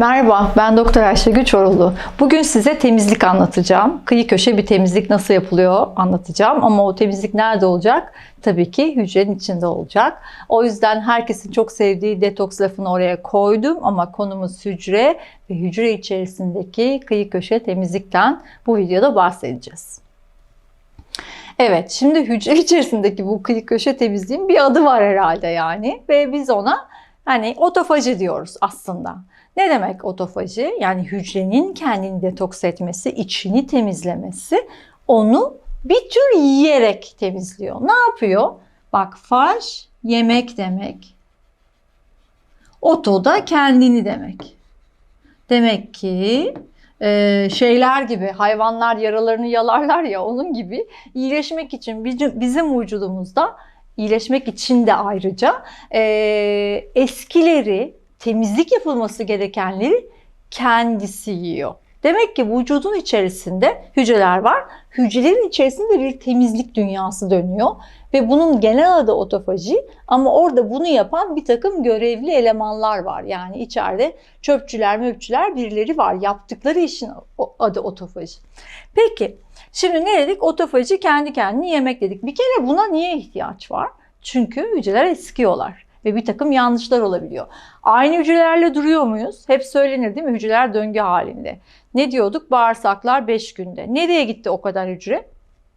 Merhaba, ben Doktor Ayşegül Çorulu. Bugün size temizlik anlatacağım. Kıyı köşe bir temizlik nasıl yapılıyor anlatacağım. Ama o temizlik nerede olacak? Tabii ki hücrenin içinde olacak. O yüzden herkesin çok sevdiği detoks lafını oraya koydum. Ama konumuz hücre ve hücre içerisindeki kıyı köşe temizlikten bu videoda bahsedeceğiz. Evet, şimdi hücre içerisindeki bu kıyı köşe temizliğin bir adı var herhalde yani. Ve biz ona hani otofaji diyoruz aslında. Ne demek otofaji? Yani hücrenin kendini detoks etmesi, içini temizlemesi, onu bir tür yiyerek temizliyor. Ne yapıyor? Bak faj yemek demek. Oto da kendini demek. Demek ki e, şeyler gibi hayvanlar yaralarını yalarlar ya onun gibi iyileşmek için bizim, vücudumuzda iyileşmek için de ayrıca e, eskileri temizlik yapılması gerekenleri kendisi yiyor. Demek ki vücudun içerisinde hücreler var. Hücrelerin içerisinde bir temizlik dünyası dönüyor. Ve bunun genel adı otofaji ama orada bunu yapan bir takım görevli elemanlar var. Yani içeride çöpçüler, möpçüler birileri var. Yaptıkları işin adı otofaji. Peki şimdi ne dedik? Otofaji kendi kendini yemek dedik. Bir kere buna niye ihtiyaç var? Çünkü hücreler eskiyorlar ve bir takım yanlışlar olabiliyor. Aynı hücrelerle duruyor muyuz? Hep söylenir değil mi? Hücreler döngü halinde. Ne diyorduk? Bağırsaklar 5 günde. Nereye gitti o kadar hücre?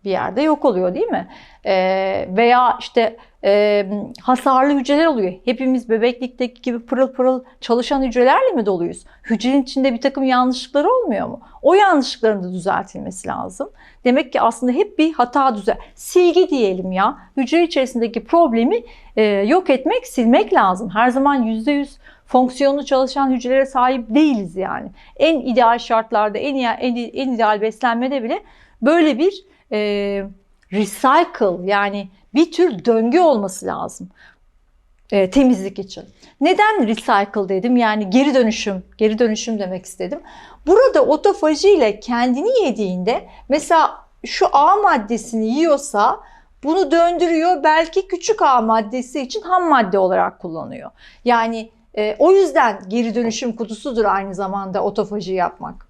Bir yerde yok oluyor değil mi? Ee, veya işte e, hasarlı hücreler oluyor. Hepimiz bebeklikteki gibi pırıl pırıl çalışan hücrelerle mi doluyuz? Hücrenin içinde bir takım yanlışlıklar olmuyor mu? O yanlışlıkların da düzeltilmesi lazım. Demek ki aslında hep bir hata düzel. Silgi diyelim ya. Hücre içerisindeki problemi e, yok etmek, silmek lazım. Her zaman %100 fonksiyonlu çalışan hücrelere sahip değiliz yani. En ideal şartlarda, en, en, en ideal beslenmede bile böyle bir e, recycle yani bir tür döngü olması lazım e, temizlik için. Neden recycle dedim? Yani geri dönüşüm, geri dönüşüm demek istedim. Burada otofaji ile kendini yediğinde mesela şu A maddesini yiyorsa bunu döndürüyor. Belki küçük A maddesi için ham madde olarak kullanıyor. Yani e, o yüzden geri dönüşüm kutusudur aynı zamanda otofaji yapmak.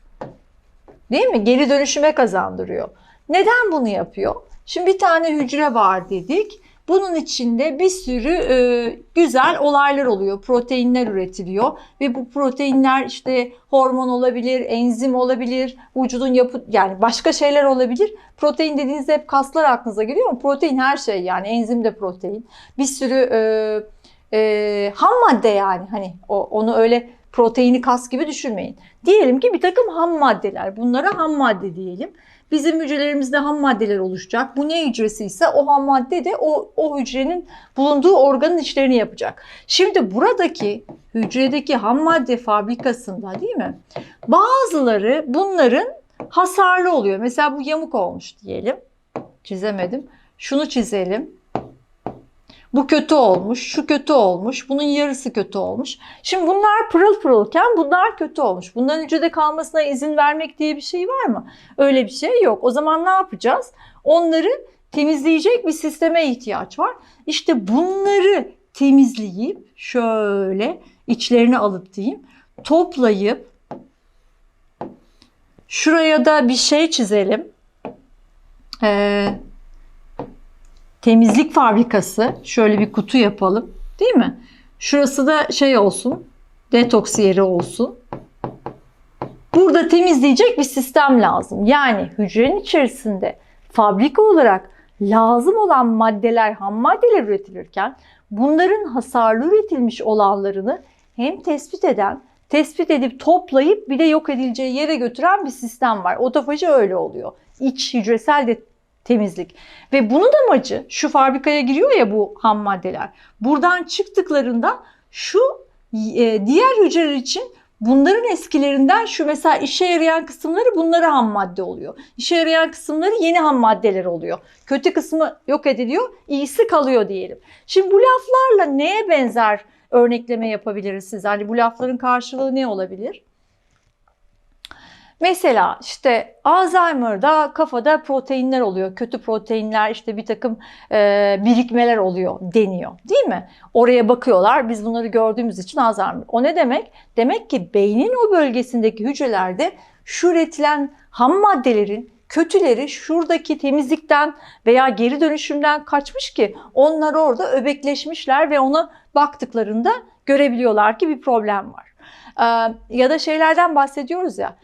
Değil mi? Geri dönüşüme kazandırıyor. Neden bunu yapıyor? Şimdi bir tane hücre var dedik. Bunun içinde bir sürü e, güzel olaylar oluyor. Proteinler üretiliyor ve bu proteinler işte hormon olabilir, enzim olabilir, vücudun yapı yani başka şeyler olabilir. Protein dediğinizde hep kaslar aklınıza geliyor mu? Protein her şey yani enzim de protein. Bir sürü e, e, ham madde yani hani o, onu öyle proteini kas gibi düşünmeyin. Diyelim ki bir takım ham maddeler. Bunlara ham madde diyelim. Bizim hücrelerimizde ham maddeler oluşacak. Bu ne hücresi ise o ham madde de o, o hücrenin bulunduğu organın işlerini yapacak. Şimdi buradaki hücredeki ham madde fabrikasında değil mi? Bazıları bunların hasarlı oluyor. Mesela bu yamuk olmuş diyelim. Çizemedim. Şunu çizelim. Bu kötü olmuş, şu kötü olmuş, bunun yarısı kötü olmuş. Şimdi bunlar pırıl pırılken bunlar kötü olmuş. Bunların hücrede kalmasına izin vermek diye bir şey var mı? Öyle bir şey yok. O zaman ne yapacağız? Onları temizleyecek bir sisteme ihtiyaç var. İşte bunları temizleyip şöyle içlerini alıp diyeyim toplayıp şuraya da bir şey çizelim. Ee, temizlik fabrikası. Şöyle bir kutu yapalım. Değil mi? Şurası da şey olsun. Detoks yeri olsun. Burada temizleyecek bir sistem lazım. Yani hücrenin içerisinde fabrika olarak lazım olan maddeler, ham maddeler üretilirken bunların hasarlı üretilmiş olanlarını hem tespit eden, tespit edip toplayıp bir de yok edileceği yere götüren bir sistem var. Otofaji öyle oluyor. İç hücresel de temizlik. Ve bunun amacı şu fabrikaya giriyor ya bu ham maddeler. Buradan çıktıklarında şu e, diğer hücreler için bunların eskilerinden şu mesela işe yarayan kısımları bunlara ham madde oluyor. İşe yarayan kısımları yeni ham maddeler oluyor. Kötü kısmı yok ediliyor, iyisi kalıyor diyelim. Şimdi bu laflarla neye benzer örnekleme yapabiliriz siz? Hani bu lafların karşılığı ne olabilir? Mesela işte Alzheimer'da kafada proteinler oluyor. Kötü proteinler işte bir takım e, birikmeler oluyor deniyor. Değil mi? Oraya bakıyorlar. Biz bunları gördüğümüz için Alzheimer. O ne demek? Demek ki beynin o bölgesindeki hücrelerde şu üretilen ham maddelerin kötüleri şuradaki temizlikten veya geri dönüşümden kaçmış ki onlar orada öbekleşmişler ve ona baktıklarında görebiliyorlar ki bir problem var. Ya da şeylerden bahsediyoruz ya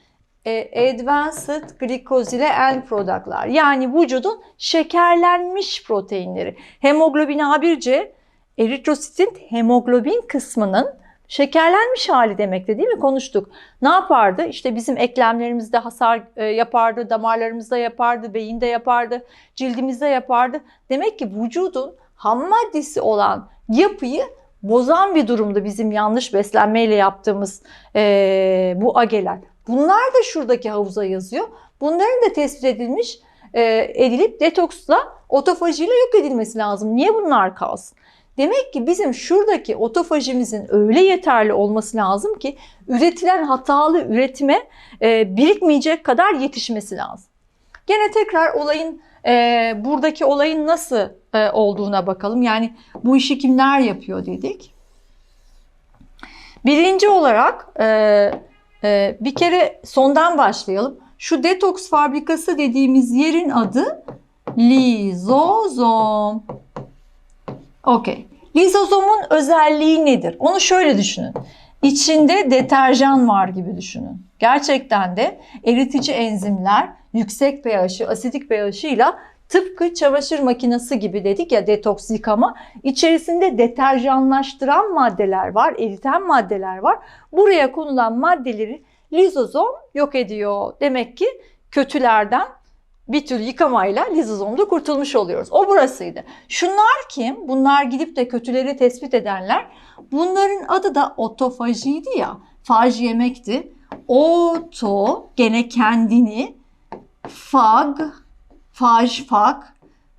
e, Advanced Glycosile End Product'lar yani vücudun şekerlenmiş proteinleri. Hemoglobin A1C eritrositin hemoglobin kısmının şekerlenmiş hali demekti değil mi? Konuştuk. Ne yapardı? İşte bizim eklemlerimizde hasar e, yapardı, damarlarımızda yapardı, beyinde yapardı, cildimizde yapardı. Demek ki vücudun ham maddesi olan yapıyı bozan bir durumda bizim yanlış beslenmeyle yaptığımız e, bu ageler. Bunlar da şuradaki havuza yazıyor. Bunların da tespit edilmiş, e, edilip detoksla, otofajiyle yok edilmesi lazım. Niye bunlar kalsın? Demek ki bizim şuradaki otofajimizin öyle yeterli olması lazım ki üretilen hatalı üretime e, birikmeyecek kadar yetişmesi lazım. Gene tekrar olayın e, buradaki olayın nasıl e, olduğuna bakalım. Yani bu işi kimler yapıyor dedik. Birinci olarak e, e, bir kere sondan başlayalım. Şu detoks fabrikası dediğimiz yerin adı lizozom. Okey. Lizozomun özelliği nedir? Onu şöyle düşünün. İçinde deterjan var gibi düşünün. Gerçekten de eritici enzimler yüksek pH'ı, asidik pH'ıyla tıpkı çamaşır makinesi gibi dedik ya detoks yıkama. İçerisinde deterjanlaştıran maddeler var, eriten maddeler var. Buraya konulan maddeleri lizozom yok ediyor. Demek ki kötülerden bir tür yıkamayla lizozomda kurtulmuş oluyoruz. O burasıydı. Şunlar kim? Bunlar gidip de kötüleri tespit edenler. Bunların adı da otofajiydi ya. Faj yemekti. Oto gene kendini fag, faj, fag,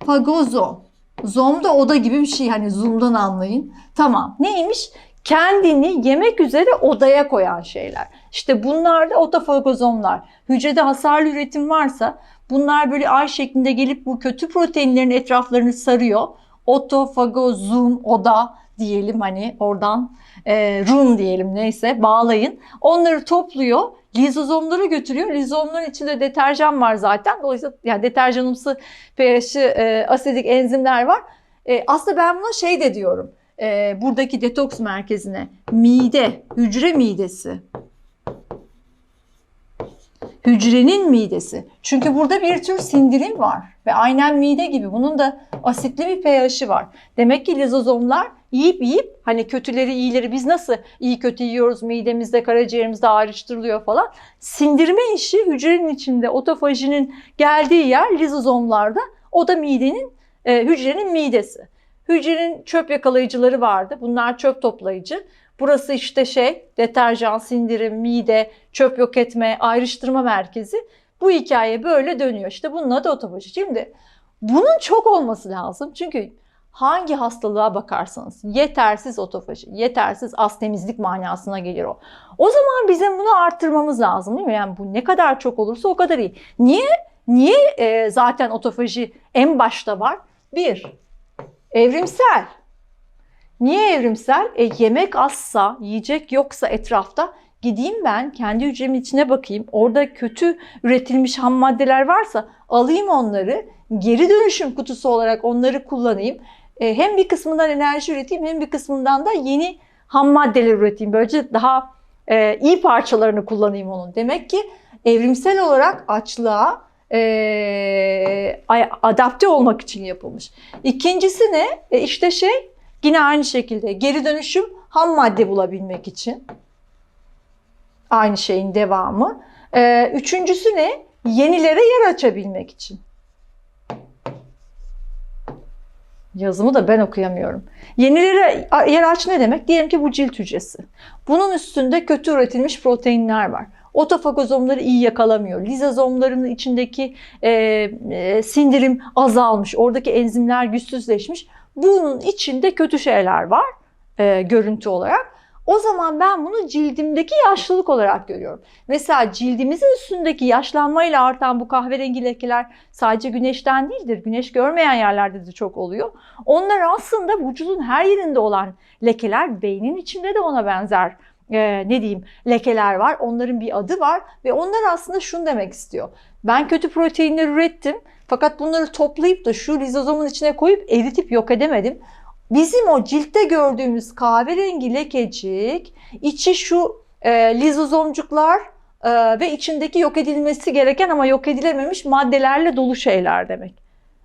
fagozo. Zom da oda gibi bir şey hani zoom'dan anlayın. Tamam neymiş? Kendini yemek üzere odaya koyan şeyler. İşte bunlar da otofagozomlar. Hücrede hasarlı üretim varsa bunlar böyle ay şeklinde gelip bu kötü proteinlerin etraflarını sarıyor. Otofagozum oda diyelim hani oradan e, room diyelim neyse bağlayın. Onları topluyor lizozomlara götürüyor. Lizozomların içinde deterjan var zaten. Dolayısıyla yani deterjanımsı pH'ı e, asidik enzimler var. E, aslında ben buna şey de diyorum. E, buradaki detoks merkezine mide, hücre midesi. Hücrenin midesi. Çünkü burada bir tür sindirim var ve aynen mide gibi bunun da asitli bir pH'i var. Demek ki lizozomlar yiyip yiyip hani kötüleri iyileri biz nasıl iyi kötü yiyoruz midemizde karaciğerimizde ayrıştırılıyor falan. Sindirme işi hücrenin içinde otofajinin geldiği yer lizozomlarda o da midenin e, hücrenin midesi. Hücrenin çöp yakalayıcıları vardı. Bunlar çöp toplayıcı. Burası işte şey deterjan, sindirim, mide, çöp yok etme, ayrıştırma merkezi. Bu hikaye böyle dönüyor. İşte bunun adı otofaji. Şimdi bunun çok olması lazım. Çünkü hangi hastalığa bakarsanız yetersiz otofaji, yetersiz az temizlik manasına gelir o. O zaman bizim bunu arttırmamız lazım değil mi? Yani bu ne kadar çok olursa o kadar iyi. Niye? Niye e, zaten otofaji en başta var? Bir, evrimsel. Niye evrimsel? E, yemek azsa, yiyecek yoksa etrafta gideyim ben kendi hücremin içine bakayım. Orada kötü üretilmiş ham maddeler varsa alayım onları geri dönüşüm kutusu olarak onları kullanayım. E, hem bir kısmından enerji üreteyim hem bir kısmından da yeni ham maddeler üreteyim. Böylece daha e, iyi parçalarını kullanayım onun. Demek ki evrimsel olarak açlığa e, adapte olmak için yapılmış. İkincisi ne? E, işte şey yine aynı şekilde geri dönüşüm ham madde bulabilmek için. Aynı şeyin devamı. E, üçüncüsü ne? Yenilere yer açabilmek için. Yazımı da ben okuyamıyorum. Yenilere yer aç ne demek? Diyelim ki bu cilt hücresi. Bunun üstünde kötü üretilmiş proteinler var. Otofagozomları iyi yakalamıyor. Lizozomların içindeki e, e, sindirim azalmış. Oradaki enzimler güçsüzleşmiş. Bunun içinde kötü şeyler var e, görüntü olarak. O zaman ben bunu cildimdeki yaşlılık olarak görüyorum. Mesela cildimizin üstündeki yaşlanmayla artan bu kahverengi lekeler sadece güneşten değildir. Güneş görmeyen yerlerde de çok oluyor. Onlar aslında vücudun her yerinde olan lekeler, beynin içinde de ona benzer e, ne diyeyim lekeler var. Onların bir adı var ve onlar aslında şunu demek istiyor. Ben kötü proteinler ürettim fakat bunları toplayıp da şu lizozomun içine koyup eritip yok edemedim. Bizim o ciltte gördüğümüz kahverengi lekecik içi şu e, lizozomcuklar e, ve içindeki yok edilmesi gereken ama yok edilememiş maddelerle dolu şeyler demek.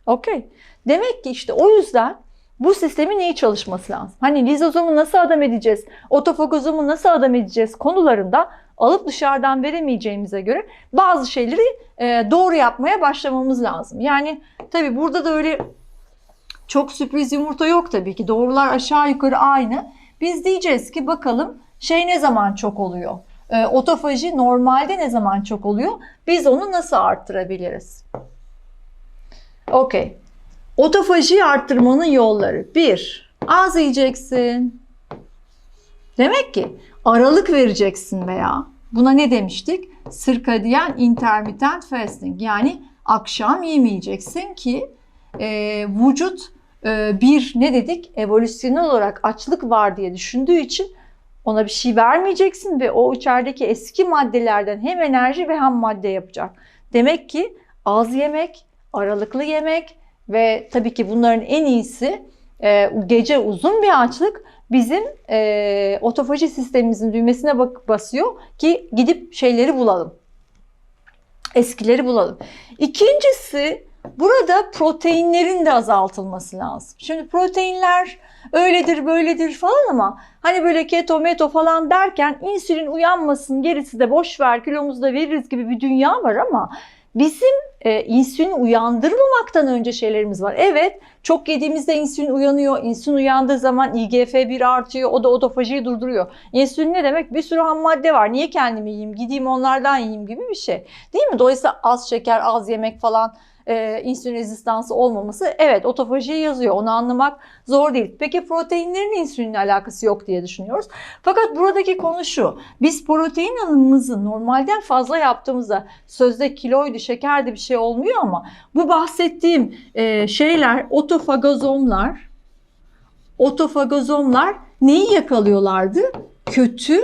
Okey. Demek ki işte o yüzden bu sistemin iyi çalışması lazım. Hani lizozomu nasıl adam edeceğiz, otofagozomu nasıl adam edeceğiz konularında alıp dışarıdan veremeyeceğimize göre bazı şeyleri e, doğru yapmaya başlamamız lazım. Yani tabii burada da öyle çok sürpriz yumurta yok tabii ki. Doğrular aşağı yukarı aynı. Biz diyeceğiz ki bakalım şey ne zaman çok oluyor? E, otofaji normalde ne zaman çok oluyor? Biz onu nasıl arttırabiliriz? Okey. Otofajiyi arttırmanın yolları. Bir, az yiyeceksin. Demek ki aralık vereceksin veya buna ne demiştik? Sirkadiyen intermittent fasting yani akşam yemeyeceksin ki e, vücut e, bir ne dedik evolüsyonel olarak açlık var diye düşündüğü için ona bir şey vermeyeceksin ve o içerideki eski maddelerden hem enerji ve ham madde yapacak. Demek ki az yemek, aralıklı yemek ve tabii ki bunların en iyisi e, gece uzun bir açlık bizim e, otofaji sistemimizin düğmesine bak basıyor ki gidip şeyleri bulalım. Eskileri bulalım. İkincisi burada proteinlerin de azaltılması lazım. Şimdi proteinler öyledir böyledir falan ama hani böyle keto meto falan derken insülin uyanmasın gerisi de boş ver kilomuzu da veririz gibi bir dünya var ama bizim e, insülin uyandırmamaktan önce şeylerimiz var. Evet çok yediğimizde insülin uyanıyor. İnsülin uyandığı zaman IGF-1 artıyor. O da otofajiyi durduruyor. İnsülin ne demek? Bir sürü ham madde var. Niye kendimi yiyeyim? Gideyim onlardan yiyeyim gibi bir şey. Değil mi? Dolayısıyla az şeker, az yemek falan e, insülin rezistansı olmaması evet otofajiye yazıyor. Onu anlamak zor değil. Peki proteinlerin insülinle alakası yok diye düşünüyoruz. Fakat buradaki konu şu. Biz protein alımımızı normalden fazla yaptığımızda sözde kiloydu, şekerdi bir şey olmuyor ama bu bahsettiğim e, şeyler otofagozomlar otofagozomlar neyi yakalıyorlardı? Kötü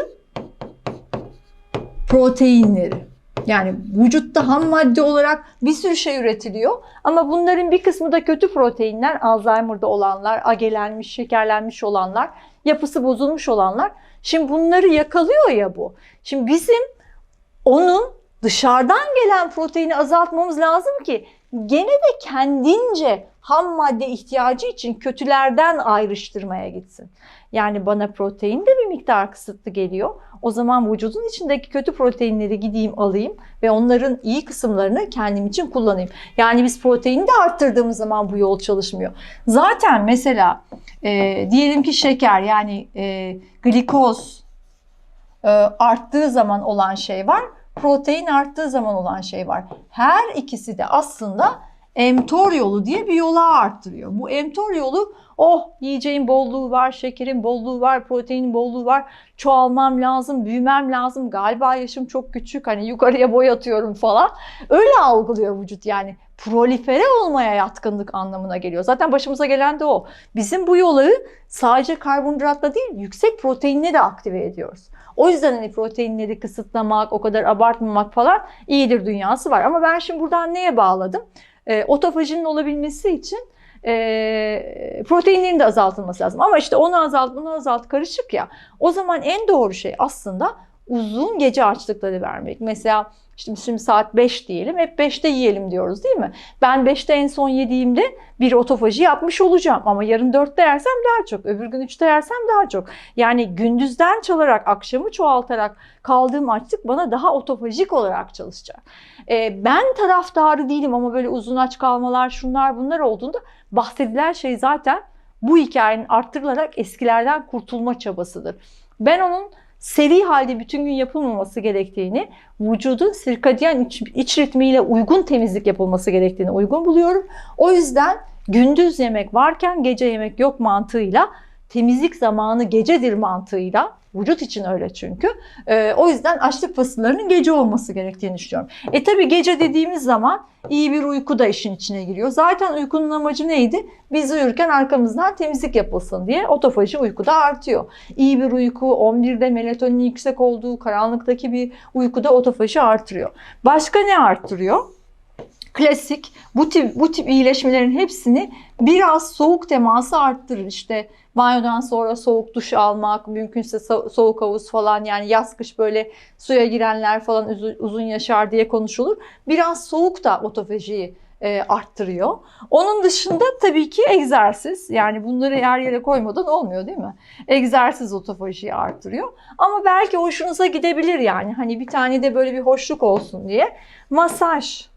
proteinleri. Yani vücutta ham madde olarak bir sürü şey üretiliyor. Ama bunların bir kısmı da kötü proteinler. Alzheimer'da olanlar, agelenmiş, şekerlenmiş olanlar, yapısı bozulmuş olanlar. Şimdi bunları yakalıyor ya bu. Şimdi bizim onun dışarıdan gelen proteini azaltmamız lazım ki gene de kendince ham madde ihtiyacı için kötülerden ayrıştırmaya gitsin. Yani bana protein de bir miktar kısıtlı geliyor. O zaman vücudun içindeki kötü proteinleri gideyim alayım ve onların iyi kısımlarını kendim için kullanayım. Yani biz proteini de arttırdığımız zaman bu yol çalışmıyor. Zaten mesela e, diyelim ki şeker yani e, glikoz e, arttığı zaman olan şey var. Protein arttığı zaman olan şey var. Her ikisi de aslında mTOR yolu diye bir yola arttırıyor. Bu mTOR yolu oh yiyeceğin bolluğu var, şekerin bolluğu var, proteinin bolluğu var. Çoğalmam lazım, büyümem lazım. Galiba yaşım çok küçük hani yukarıya boy atıyorum falan. Öyle algılıyor vücut yani prolifere olmaya yatkınlık anlamına geliyor. Zaten başımıza gelen de o. Bizim bu yolu sadece karbonhidratla değil yüksek proteinle de aktive ediyoruz. O yüzden hani proteinleri kısıtlamak, o kadar abartmamak falan iyidir dünyası var. Ama ben şimdi buradan neye bağladım? E, otofajinin olabilmesi için e, proteinlerin de azaltılması lazım. Ama işte onu azalt, bunu azalt karışık ya. O zaman en doğru şey aslında uzun gece açlıkları vermek. Mesela işte şimdi saat 5 diyelim. Hep 5'te yiyelim diyoruz değil mi? Ben 5'te en son yediğimde bir otofaji yapmış olacağım. Ama yarın 4'te yersem daha çok. Öbür gün 3'te yersem daha çok. Yani gündüzden çalarak, akşamı çoğaltarak kaldığım açlık bana daha otofajik olarak çalışacak. Ee, ben taraftarı değilim ama böyle uzun aç kalmalar, şunlar bunlar olduğunda bahsedilen şey zaten bu hikayenin arttırılarak eskilerden kurtulma çabasıdır. Ben onun seri halde bütün gün yapılmaması gerektiğini, vücudun sirkadiyen iç, iç ritmiyle uygun temizlik yapılması gerektiğini uygun buluyorum. O yüzden gündüz yemek varken gece yemek yok mantığıyla temizlik zamanı gecedir mantığıyla Vücut için öyle çünkü. Ee, o yüzden açlık fasıllarının gece olması gerektiğini düşünüyorum. E tabi gece dediğimiz zaman iyi bir uyku da işin içine giriyor. Zaten uykunun amacı neydi? Biz uyurken arkamızdan temizlik yapılsın diye otofaji uykuda artıyor. İyi bir uyku, 11'de melatonin yüksek olduğu karanlıktaki bir uykuda otofaji artırıyor. Başka ne artırıyor? Klasik bu tip bu tip iyileşmelerin hepsini biraz soğuk teması arttırır. İşte banyodan sonra soğuk duş almak, mümkünse so- soğuk havuz falan yani yaz kış böyle suya girenler falan uz- uzun yaşar diye konuşulur. Biraz soğuk da otofajiyi e, arttırıyor. Onun dışında tabii ki egzersiz. Yani bunları her yere koymadan olmuyor değil mi? Egzersiz otofajiyi arttırıyor. Ama belki hoşunuza gidebilir yani. Hani bir tane de böyle bir hoşluk olsun diye. Masaj.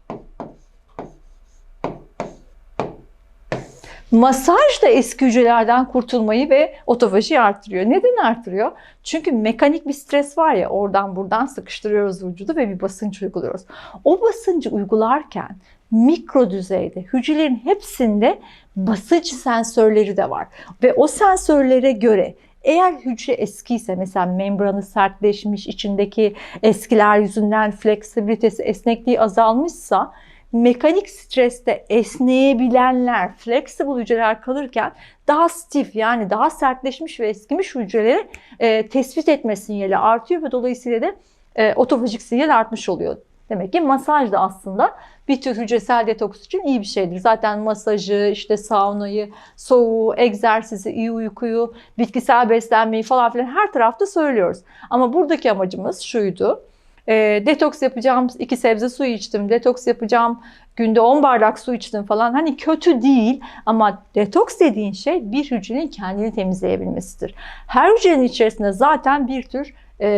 Masaj da eski hücrelerden kurtulmayı ve otofajiyi arttırıyor. Neden arttırıyor? Çünkü mekanik bir stres var ya oradan buradan sıkıştırıyoruz vücudu ve bir basınç uyguluyoruz. O basıncı uygularken mikro düzeyde hücrelerin hepsinde basınç sensörleri de var. Ve o sensörlere göre eğer hücre eskiyse mesela membranı sertleşmiş, içindeki eskiler yüzünden fleksibilitesi, esnekliği azalmışsa mekanik streste esneyebilenler, flexible hücreler kalırken daha stiff yani daha sertleşmiş ve eskimiş hücreleri e, tespit etme sinyali artıyor ve dolayısıyla da e, otofajik sinyal artmış oluyor. Demek ki masaj da aslında bir tür hücresel detoks için iyi bir şeydir. Zaten masajı, işte saunayı, soğuğu, egzersizi, iyi uykuyu, bitkisel beslenmeyi falan filan her tarafta söylüyoruz. Ama buradaki amacımız şuydu. E, detoks yapacağım, iki sebze suyu içtim, detoks yapacağım, günde 10 bardak su içtim falan. Hani kötü değil ama detoks dediğin şey bir hücrenin kendini temizleyebilmesidir. Her hücrenin içerisinde zaten bir tür e,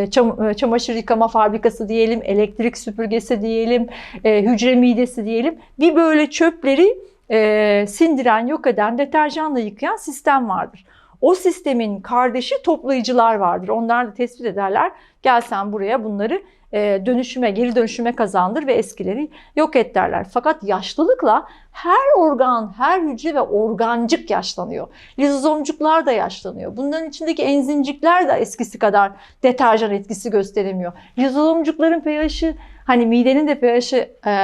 e, çamaşır yıkama fabrikası diyelim, elektrik süpürgesi diyelim, e, hücre midesi diyelim. Bir böyle çöpleri sindiren, yok eden, deterjanla yıkayan sistem vardır. O sistemin kardeşi toplayıcılar vardır. Onlar da tespit ederler. Gel sen buraya bunları dönüşüme, geri dönüşüme kazandır ve eskileri yok et derler. Fakat yaşlılıkla her organ, her hücre ve organcık yaşlanıyor. Lizozomcuklar da yaşlanıyor. Bunların içindeki enzimcikler de eskisi kadar deterjan etkisi gösteremiyor. Lizozomcukların pH'i hani midenin de pH'i e,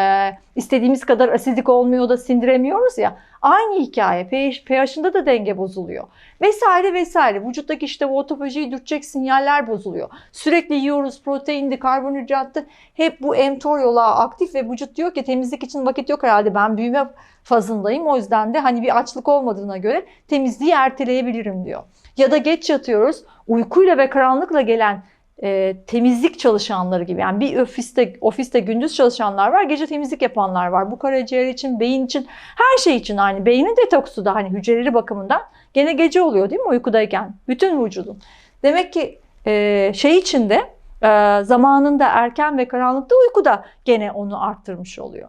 istediğimiz kadar asidik olmuyor da sindiremiyoruz ya. Aynı hikaye pH, pH'ında da denge bozuluyor. Vesaire vesaire. Vücuttaki işte bu otofajiyi dürtecek sinyaller bozuluyor. Sürekli yiyoruz proteindi, karbonhidrattı. Hep bu mTOR yolu aktif ve vücut diyor ki temizlik için vakit yok herhalde ben büyüme fazındayım. O yüzden de hani bir açlık olmadığına göre temizliği erteleyebilirim diyor. Ya da geç yatıyoruz. Uykuyla ve karanlıkla gelen e, temizlik çalışanları gibi. Yani bir ofiste ofiste gündüz çalışanlar var, gece temizlik yapanlar var. Bu karaciğer için, beyin için, her şey için aynı. Beynin detoksu da hani hücreleri bakımından gene gece oluyor değil mi uykudayken? Bütün vücudun. Demek ki e, şey için de e, zamanında erken ve karanlıkta uykuda gene onu arttırmış oluyor.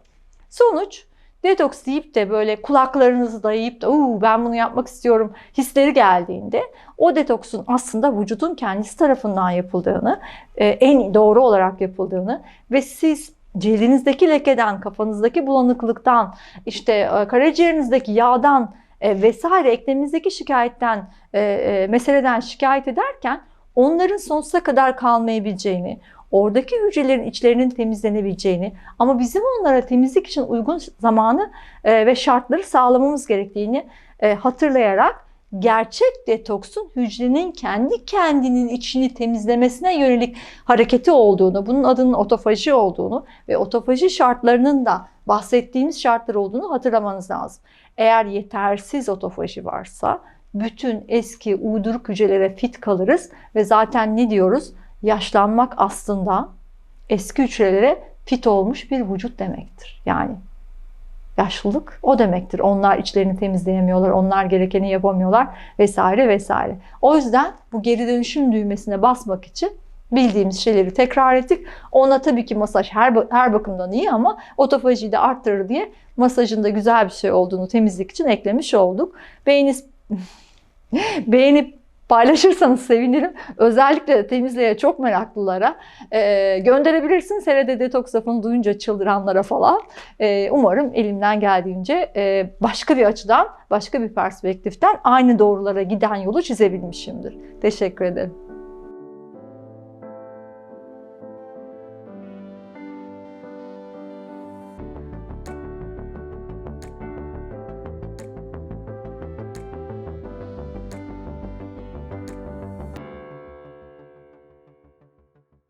Sonuç detoks deyip de böyle kulaklarınızı dayayıp da Uu, ben bunu yapmak istiyorum hisleri geldiğinde o detoksun aslında vücudun kendisi tarafından yapıldığını, e, en doğru olarak yapıldığını ve siz cildinizdeki lekeden, kafanızdaki bulanıklıktan, işte e, karaciğerinizdeki yağdan e, vesaire ekleminizdeki şikayetten, meseleden şikayet ederken onların sonsuza kadar kalmayabileceğini, oradaki hücrelerin içlerinin temizlenebileceğini ama bizim onlara temizlik için uygun zamanı ve şartları sağlamamız gerektiğini hatırlayarak gerçek detoksun hücrenin kendi kendinin içini temizlemesine yönelik hareketi olduğunu, bunun adının otofaji olduğunu ve otofaji şartlarının da bahsettiğimiz şartlar olduğunu hatırlamanız lazım. Eğer yetersiz otofaji varsa bütün eski uyduruk hücrelere fit kalırız ve zaten ne diyoruz? Yaşlanmak aslında eski hücrelere fit olmuş bir vücut demektir. Yani yaşlılık o demektir. Onlar içlerini temizleyemiyorlar, onlar gerekeni yapamıyorlar vesaire vesaire. O yüzden bu geri dönüşüm düğmesine basmak için bildiğimiz şeyleri tekrar ettik. Ona tabii ki masaj her, her bakımdan iyi ama otofajiyi de arttırır diye masajın da güzel bir şey olduğunu temizlik için eklemiş olduk. Beğenip, beğenip paylaşırsanız sevinirim. Özellikle temizliğe çok meraklılara e, gönderebilirsin. Serede detoks lafını duyunca çıldıranlara falan. E, umarım elimden geldiğince e, başka bir açıdan, başka bir perspektiften aynı doğrulara giden yolu çizebilmişimdir. Teşekkür ederim.